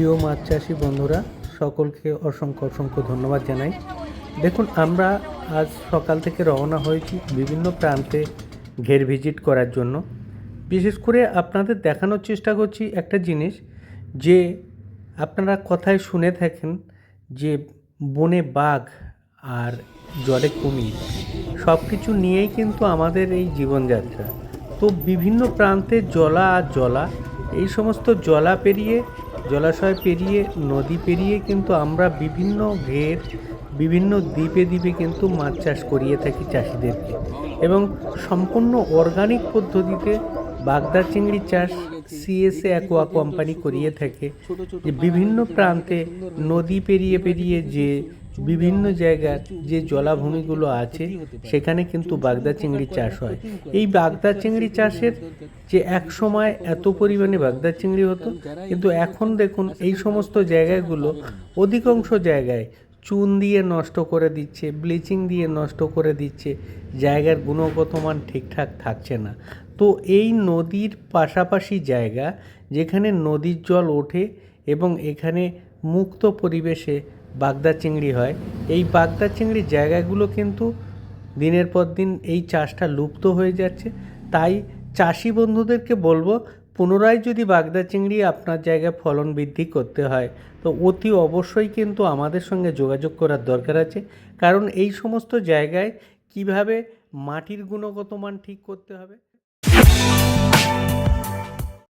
প্রিয় মাছ চাষি বন্ধুরা, সকলকে অসংখ্য অসংখ্য ধন্যবাদ জানাই। দেখুন, আমরা আজ সকাল থেকে রওনা হয়েছি বিভিন্ন প্রান্তে ঘের ভিজিট করার জন্য। বিশেষ করে আপনাদের দেখানোর চেষ্টা করছি একটা জিনিস, যে আপনারা কথায় শুনে থাকেন যে বনে বাঘ আর জলে কুমির সব কিছু নিয়েই কিন্তু আমাদের এই জীবনযাত্রা। তো বিভিন্ন প্রান্তে জলা আর জলা, এই সমস্ত জলা পেরিয়ে জলাশয় পেরিয়ে, নদী পেরিয়ে কিন্তু আমরা বিভিন্ন ঘের, বিভিন্ন দ্বীপে দ্বীপে কিন্তু মাছ চাষ করিয়ে থাকি চাষিদেরকে। এবং সম্পূর্ণ অর্গানিক পদ্ধতিতে বাগদা চিংড়ি চাষ সিএসএ অ্যাকোয়া কোম্পানি করিয়ে থাকে, যে বিভিন্ন প্রান্তে নদী পেরিয়ে পেরিয়ে যে বিভিন্ন জায়গার যে জলাভূমিগুলো আছে, সেখানে কিন্তু বাগদা চিংড়ি চাষ হয়। এই বাগদা চিংড়ি চাষের যে এক সময় এত পরিমাণে বাগদা চিংড়ি হতো, কিন্তু এখন দেখুন এই সমস্ত জায়গাগুলো অধিকাংশ জায়গায় চুন দিয়ে নষ্ট করে দিচ্ছে, ব্লিচিং দিয়ে নষ্ট করে দিচ্ছে, জায়গার গুণগত মান ঠিকঠাক থাকছে না। তো এই নদীর পাশাপাশি জায়গা যেখানে নদীর জল ওঠে এবং এখানে মুক্ত পরিবেশে বাগদা চিংড়ি হয়, এই বাগদা চিংড়ির জায়গাগুলো কিন্তু দিনের পর দিন এই চাষটা লুপ্ত হয়ে যাচ্ছে। তাই চাষি বন্ধুদেরকে বলব পুনরায় যদি বাগদা চিংড়ি আপনার জায়গায় ফলন বৃদ্ধি করতে হয়, তো অতি অবশ্যই কিন্তু আমাদের সঙ্গে যোগাযোগ করার দরকার আছে। কারণ এই সমস্ত জায়গায় কীভাবে মাটির গুণগত মান ঠিক করতে হবে?